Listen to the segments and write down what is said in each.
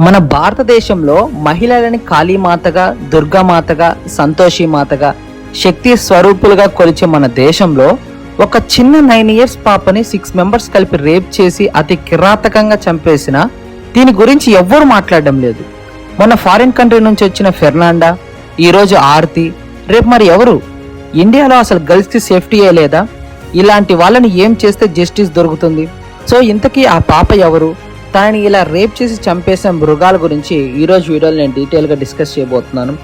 మన భారతదేశంలో మహిళలని కాళీమాతగా దుర్గామాతగా సంతోషి మాతగా శక్తి స్వరూపులుగా కొలిచే మన దేశంలో ఒక చిన్న నైన్ ఇయర్స్ పాపని సిక్స్ మెంబర్స్ కలిపి రేప్ చేసి అతి కిరాతకంగా చంపేసిన దీని గురించి ఎవ్వరు మాట్లాడడం లేదు. మొన్న ఫారిన్ కంట్రీ నుంచి వచ్చిన ఫెర్నాండా ఈరోజు ఆర్తి రేపు మరి ఎవరు? ఇండియాలో అసలు గర్ల్స్కి సేఫ్టీయే లేదా? ఇలాంటి వాళ్ళని ఏం చేస్తే జస్టిస్ దొరుకుతుంది? సో ఇంతకీ ఆ పాప ఎవరు? తనని ఇలా రేప్ చేసి చంపేసిన మృగాల గురించి ఈరోజు వీడియోలో నేను డీటెయిల్గా డిస్కస్ చేయబోతున్నాను.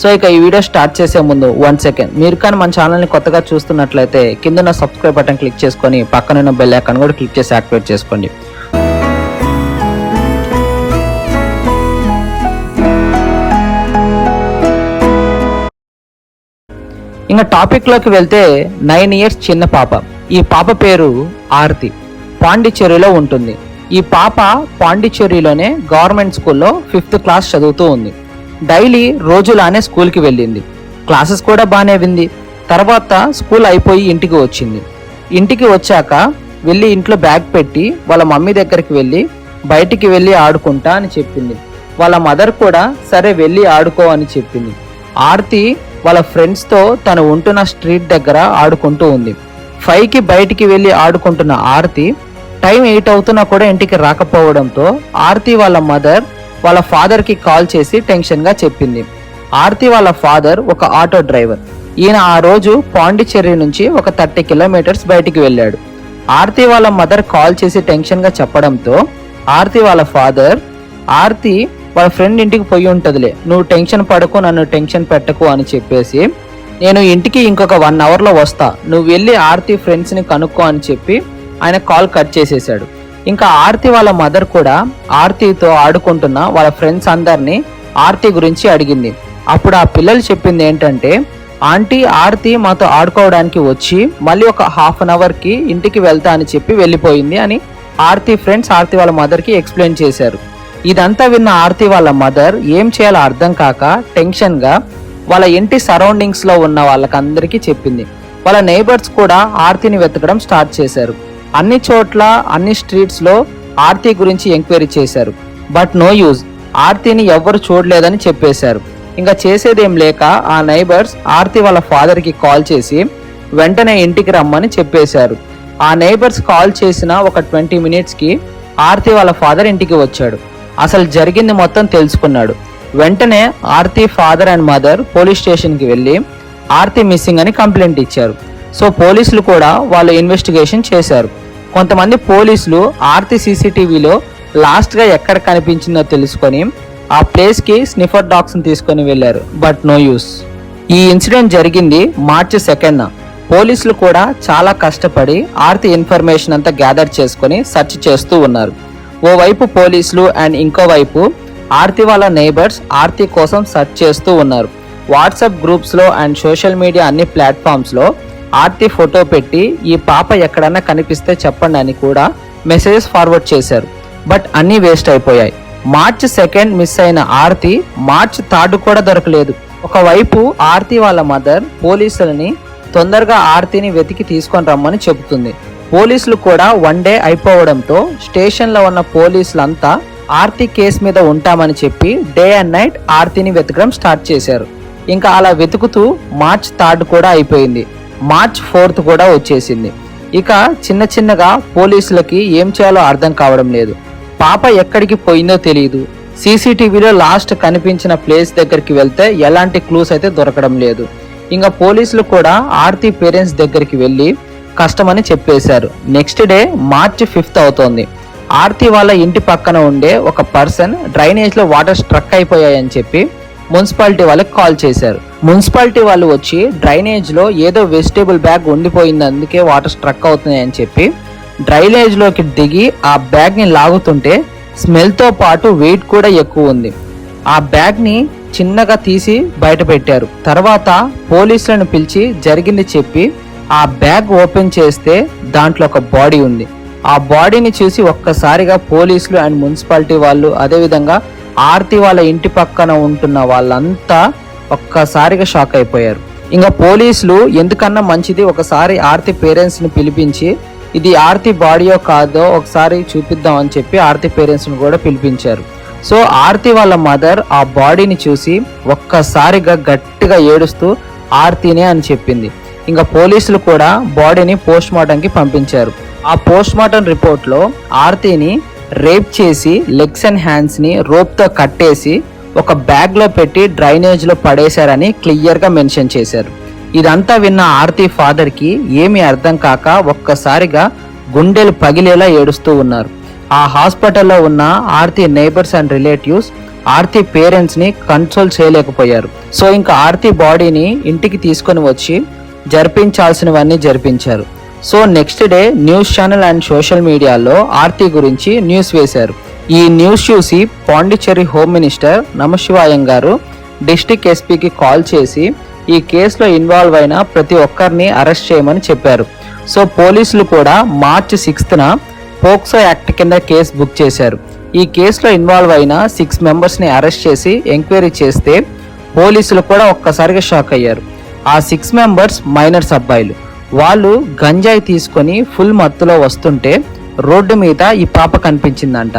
సో ఇక ఈ వీడియో స్టార్ట్ చేసే ముందు వన్ సెకండ్ మీరు కానీ మన ఛానల్ని కొత్తగా చూస్తున్నట్లయితే కింద సబ్స్క్రైబ్ బటన్ క్లిక్ చేసుకొని పక్కనున్న బెల్ ఐకాన్ కూడా క్లిక్ చేసి యాక్టివేట్ చేసుకోండి. ఇంకా టాపిక్లోకి వెళ్తే నైన్ ఇయర్స్ చిన్న పాప. ఈ పాప పేరు ఆర్తి. పాండిచ్చేరిలో ఉంటుంది. ఈ పాప పాండిచ్చేరిలోనే గవర్నమెంట్ స్కూల్లో ఫిఫ్త్ క్లాస్ చదువుతూ ఉంది. డైలీ రోజులానే స్కూల్కి వెళ్ళింది. క్లాసెస్ కూడా బాగానే వింది. తర్వాత స్కూల్ అయిపోయి ఇంటికి వచ్చింది. ఇంటికి వచ్చాక వెళ్ళి ఇంట్లో బ్యాగ్ పెట్టి వాళ్ళ మమ్మీ దగ్గరికి వెళ్ళి బయటికి వెళ్ళి ఆడుకుంటా అని చెప్పింది. వాళ్ళ మదర్ కూడా సరే వెళ్ళి ఆడుకో అని చెప్పింది. ఆర్తి వాళ్ళ ఫ్రెండ్స్తో తను ఉంటున్న స్ట్రీట్ దగ్గర ఆడుకుంటూ ఉంది. ఫైవ్కి బయటికి వెళ్ళి ఆడుకుంటున్న ఆర్తి టైం ఎయిట్ అవుతున్నా కూడా ఇంటికి రాకపోవడంతో ఆర్తి వాళ్ళ మదర్ వాళ్ళ ఫాదర్కి కాల్ చేసి టెన్షన్గా చెప్పింది. ఆర్తి వాళ్ళ ఫాదర్ ఒక ఆటో డ్రైవర్. ఈయన ఆ రోజు పాండిచ్చేరి నుంచి ఒక థర్టీ కిలోమీటర్స్ బయటికి వెళ్ళాడు. ఆర్తి వాళ్ళ మదర్ కాల్ చేసి టెన్షన్గా చెప్పడంతో ఆర్తి వాళ్ళ ఫాదర్ ఆర్తి వాళ్ళ ఫ్రెండ్ ఇంటికి పోయి ఉంటుందిలే. నువ్వు టెన్షన్ పడకు నన్ను టెన్షన్ పెట్టకు అని చెప్పేసి నేను ఇంటికి ఇంకొక వన్ అవర్లో వస్తా. నువ్వు వెళ్ళి ఆర్తి ఫ్రెండ్స్ని కనుక్కో అని చెప్పి ఆయన కాల్ కట్ చేసేసాడు ఇంకా ఆర్తి వాళ్ళ మదర్ కూడా ఆర్తితో ఆడుకుంటున్న వాళ్ళ ఫ్రెండ్స్ అందరినీ ఆర్తి గురించి అడిగింది. అప్పుడు ఆ పిల్లలు చెప్పింది ఏంటంటే ఆంటీ ఆర్తి మాతో ఆడుకోవడానికి వచ్చి మళ్ళీ ఒక హాఫ్ అన్ అవర్కి ఇంటికి వెళ్తా అని చెప్పి వెళ్ళిపోయింది అని ఆర్తి ఫ్రెండ్స్ ఆర్తి వాళ్ళ మదర్కి ఎక్స్ప్లెయిన్ చేశారు. ఇదంతా విన్న ఆర్తి వాళ్ళ మదర్ ఏం చేయాలో అర్థం కాక టెన్షన్గా వాళ్ళ ఇంటి సరౌండింగ్స్లో ఉన్న వాళ్ళకందరికీ చెప్పింది. వాళ్ళ నైబర్స్ కూడా ఆర్తిని వెతకడం స్టార్ట్ చేశారు. అన్ని చోట్ల అన్ని స్ట్రీట్స్లో ఆర్తి గురించి ఎంక్వైరీ చేశారు. బట్ నో యూజ్ ఆర్తిని ఎవ్వరు చూడలేదని చెప్పేశారు. ఇంకా చేసేదేం లేక ఆ నైబర్స్ ఆర్తి వాళ్ళ ఫాదర్కి కాల్ చేసి వెంటనే ఇంటికి రమ్మని చెప్పేశారు. ఆ నైబర్స్ కాల్ చేసిన ఒక ట్వంటీ మినిట్స్కి ఆర్తి వాళ్ళ ఫాదర్ ఇంటికి వచ్చాడు. అసలు జరిగింది మొత్తం తెలుసుకున్నాడు. వెంటనే Aarti father and mother police స్టేషన్కి వెళ్ళి ఆర్తి మిస్సింగ్ అని కంప్లైంట్ ఇచ్చారు. సో పోలీసులు కూడా వాళ్ళు ఇన్వెస్టిగేషన్ చేశారు. కొంతమంది పోలీసులు ఆర్తి సీసీటీవీలో లాస్ట్గా ఎక్కడ కనిపించిందో తెలుసుకొని ఆ ప్లేస్కి స్నిఫర్ డాగ్స్ని తీసుకొని వెళ్ళారు. బట్ నో యూస్ ఈ ఇన్సిడెంట్ జరిగింది మార్చి సెకండ్న పోలీసులు కూడా చాలా కష్టపడి ఆర్తి ఇన్ఫర్మేషన్ అంతా గ్యాదర్ చేసుకొని సెర్చ్ చేస్తూ ఉన్నారు. ఓవైపు పోలీసులు అండ్ ఇంకోవైపు ఆర్తి వాళ్ళ నైబర్స్ ఆర్తి కోసం సెర్చ్ చేస్తూ ఉన్నారు. వాట్సాప్ గ్రూప్స్లో అండ్ సోషల్ మీడియా అన్ని ప్లాట్ఫామ్స్లో ఆర్తి ఫోటో పెట్టి ఈ పాప ఎక్కడన్నా కనిపిస్తే చెప్పండి అని కూడా మెసేజెస్ ఫార్వర్డ్ చేశారు. బట్ అన్నీ వేస్ట్ అయిపోయాయి. మార్చ్ సెకండ్ మిస్ అయిన ఆర్తి మార్చ్ థర్డ్ కూడా దొరకలేదు. ఒకవైపు ఆర్తి వాళ్ళ మదర్ పోలీసులని తొందరగా ఆర్తిని వెతికి తీసుకొని రమ్మని చెబుతుంది. పోలీసులు కూడా వన్ డే అయిపోవడంతో స్టేషన్లో ఉన్న పోలీసులంతా ఆర్తి కేసు మీద ఉంటామని చెప్పి డే అండ్ నైట్ ఆర్తిని వెతకడం స్టార్ట్ చేశారు. ఇంకా అలా వెతుకుతూ మార్చ్ థర్డ్ కూడా అయిపోయింది. మార్చ్ ఫోర్త్ కూడా వచ్చేసింది. ఇక చిన్న చిన్నగా పోలీసులకి ఏం చేయాలో అర్థం కావడం లేదు. పాప ఎక్కడికి పోయిందో తెలియదు సీసీటీవీలో లాస్ట్ కనిపించిన ప్లేస్ దగ్గరికి వెళ్తే ఎలాంటి క్లూస్ అయితే దొరకడం లేదు. ఇంకా పోలీసులు కూడా ఆర్తి పేరెంట్స్ దగ్గరికి వెళ్ళి కష్టమని చెప్పేశారు. నెక్స్ట్ డే మార్చ్ ఫిఫ్త్ అవుతోంది. ఆర్తి వాళ్ళ ఇంటి పక్కన ఉండే ఒక పర్సన్ డ్రైనేజ్లో వాటర్ స్ట్రక్ అయిపోయాయని చెప్పి మున్సిపాలిటీ వాళ్ళకి కాల్ చేశారు. మున్సిపాలిటీ వాళ్ళు వచ్చి డ్రైనేజ్లో ఏదో వెజిటేబుల్ బ్యాగ్ ఉండిపోయింది అందుకే వాటర్ స్ట్రక్ అవుతుంది అని చెప్పి డ్రైనేజ్లోకి దిగి ఆ బ్యాగ్ని లాగుతుంటే స్మెల్తో పాటు వెయిట్ కూడా ఎక్కువ ఉంది. ఆ బ్యాగ్ని చిన్నగా తీసి బయట పెట్టారు. తర్వాత పోలీసులను పిలిచి జరిగింది చెప్పి ఆ బ్యాగ్ ఓపెన్ చేస్తే దాంట్లో ఒక బాడీ ఉంది. ఆ బాడీని చూసి ఒక్కసారిగా పోలీసులు అండ్ మున్సిపాలిటీ వాళ్ళు అదేవిధంగా ఆర్తి వాళ్ళ ఇంటి పక్కన ఉంటున్న వాళ్ళంతా ఒక్కసారిగా షాక్ అయిపోయారు. ఇంకా పోలీసులు ఎందుకన్నా మంచిది ఒకసారి ఆర్తి పేరెంట్స్ని పిలిపించి ఇది ఆర్తి బాడీయో కాదో ఒకసారి చూపిద్దాం అని చెప్పి ఆర్తి పేరెంట్స్ని కూడా పిలిపించారు. సో ఆర్తి వాళ్ళ మదర్ ఆ బాడీని చూసి ఒక్కసారిగా గట్టిగా ఏడుస్తూ ఆర్తినే అని చెప్పింది. ఇంకా పోలీసులు కూడా బాడీని పోస్ట్ మార్టంకి పంపించారు. ఆ పోస్ట్ మార్టం రిపోర్ట్లో ఆర్తిని రేప్ చేసి లెగ్స్ అండ్ హ్యాండ్స్ని రోప్తో కట్టేసి ఒక బ్యాగ్లో పెట్టి డ్రైనేజ్లో పడేశారని క్లియర్గా మెన్షన్ చేశారు. ఇదంతా విన్న ఆర్తి ఫాదర్కి ఏమీ అర్థం కాక ఒక్కసారిగా గుండెలు పగిలేలా ఏడుస్తూ ఉన్నారు. ఆ హాస్పిటల్లో ఉన్న Aarti neighbours and relatives Aarti పేరెంట్స్ని కంట్రోల్ చేయలేకపోయారు. సో ఇంకా ఆర్తి బాడీని ఇంటికి తీసుకొని వచ్చి జరిపించాల్సినవన్నీ జరిపించారు. So next day news channel and social మీడియాలో ఆర్తి గురించి న్యూస్ వేశారు. ఈ న్యూస్ చూసి పాండిచ్చేరి హోమ్ మినిస్టర్ నమశివాయం గారు డిస్టిక్ ఎస్పీకి కాల్ చేసి ఈ కేసులో ఇన్వాల్వ్ అయిన ప్రతి ఒక్కరిని అరెస్ట్ చేయమని చెప్పారు. సో పోలీసులు కూడా మార్చి సిక్స్త్న పోక్సో యాక్ట్ కింద కేసు బుక్ చేశారు. ఈ కేసులో ఇన్వాల్వ్ అయిన సిక్స్ మెంబర్స్ని అరెస్ట్ చేసి ఎంక్వైరీ చేస్తే పోలీసులు కూడా ఒక్కసారిగా షాక్ అయ్యారు. ఆ సిక్స్ మెంబర్స్ మైనర్స్ అబ్బాయిలు. వాళ్ళు గంజాయి తీసుకొని ఫుల్ మత్తులో వస్తుంటే రోడ్డు మీద ఈ పాప కనిపించిందంట.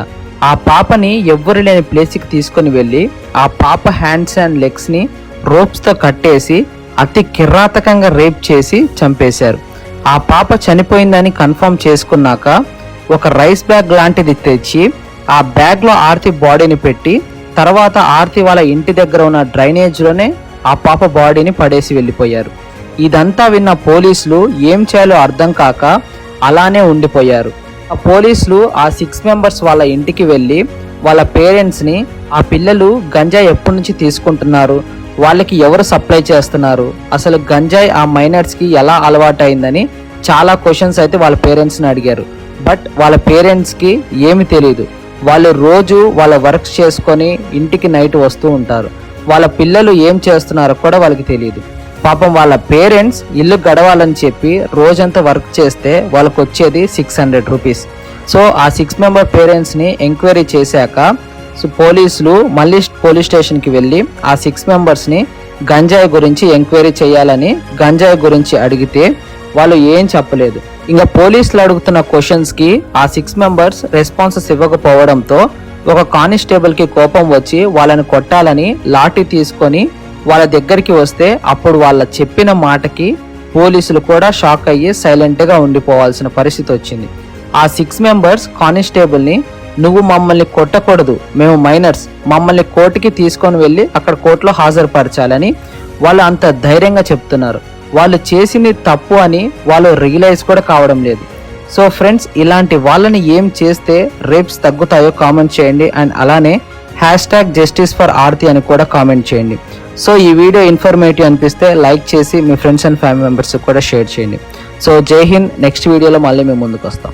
ఆ పాపని ఎవ్వరు లేని ప్లేస్కి తీసుకొని వెళ్ళి ఆ పాప హ్యాండ్స్ అండ్ లెగ్స్ని రోప్స్తో కట్టేసి అతి కిరాతకంగా రేప్ చేసి చంపేశారు. ఆ పాప చనిపోయిందని కన్ఫర్మ్ చేసుకున్నాక ఒక రైస్ బ్యాగ్ లాంటిది తెచ్చి ఆ బ్యాగ్లో ఆర్తి బాడీని పెట్టి తర్వాత ఆర్తి వాళ్ళ ఇంటి దగ్గర ఉన్న డ్రైనేజ్లోనే ఆ పాప బాడీని పడేసి వెళ్ళిపోయారు. ఇదంతా విన్న పోలీసులు ఏం చేయాలో అర్థం కాక అలానే ఉండిపోయారు. ఆ పోలీసులు ఆ సిక్స్ మెంబర్స్ వాళ్ళ ఇంటికి వెళ్ళి వాళ్ళ పేరెంట్స్ని ఆ పిల్లలు గంజాయి ఎప్పటి నుంచి తీసుకుంటున్నారు? వాళ్ళకి ఎవరు సప్లై చేస్తున్నారు? అసలు గంజాయి ఆ మైనర్స్కి ఎలా అలవాటైందని చాలా క్వశ్చన్స్ అయితే వాళ్ళ పేరెంట్స్ని అడిగారు. బట్ వాళ్ళ పేరెంట్స్కి ఏమి తెలియదు వాళ్ళు రోజు వాళ్ళ వర్క్ చేసుకొని ఇంటికి నైట్ వస్తూ ఉంటారు. వాళ్ళ పిల్లలు ఏం చేస్తున్నారో కూడా వాళ్ళకి తెలియదు పాపం వాళ్ళ పేరెంట్స్ ఇల్లు గడవాలని చెప్పి రోజంతా వర్క్ చేస్తే వాళ్ళకి వచ్చేది సిక్స్ హండ్రెడ్ రూపీస్. సో ఆ సిక్స్ మెంబర్ పేరెంట్స్ని ఎంక్వైరీ చేశాక సో పోలీసులు మళ్ళీ పోలీస్ స్టేషన్కి వెళ్ళి ఆ సిక్స్ మెంబర్స్ని గంజాయి గురించి ఎంక్వైరీ చేయాలని గంజాయి గురించి అడిగితే వాళ్ళు ఏం చెప్పలేదు. ఇంకా పోలీసులు అడుగుతున్న క్వశ్చన్స్కి ఆ సిక్స్ మెంబర్స్ రెస్పాన్సెస్ ఇవ్వకపోవడంతో ఒక కానిస్టేబుల్కి కోపం వచ్చి వాళ్ళని కొట్టాలని లాఠీ తీసుకొని వాళ్ళ దగ్గరికి వస్తే అప్పుడు వాళ్ళ చెప్పిన మాటకి పోలీసులు కూడా షాక్ అయ్యి సైలెంట్గా ఉండిపోవాల్సిన పరిస్థితి వచ్చింది. ఆ సిక్స్ మెంబర్స్ కానిస్టేబుల్ని నువ్వు మమ్మల్ని కొట్టకూడదు మేము మైనర్స్ మమ్మల్ని కోర్టుకి తీసుకొని వెళ్ళి అక్కడ కోర్టులో హాజరుపరచాలని వాళ్ళు అంత ధైర్యంగా చెప్తున్నారు. వాళ్ళు చేసింది తప్పు అని వాళ్ళు రియలైజ్ కూడా కావడం లేదు. సో ఫ్రెండ్స్ ఇలాంటి వాళ్ళని ఏం చేస్తే రేప్స్ తగ్గుతాయో కామెంట్ చేయండి. అండ్ అలానే hashtag justice for Aarti అని కూడా కామెంట్ చేయండి. సో ఈ వీడియో ఇన్ఫర్మేటివ్ అనిపిస్తే లైక్ చేసి మీ ఫ్రెండ్స్ అండ్ ఫ్యామిలీ మెంబర్స్కి కూడా షేర్ చేయండి. సో జై హింద్ నెక్స్ట్ వీడియోలో మళ్ళీ మేము ముందుకు వస్తాం.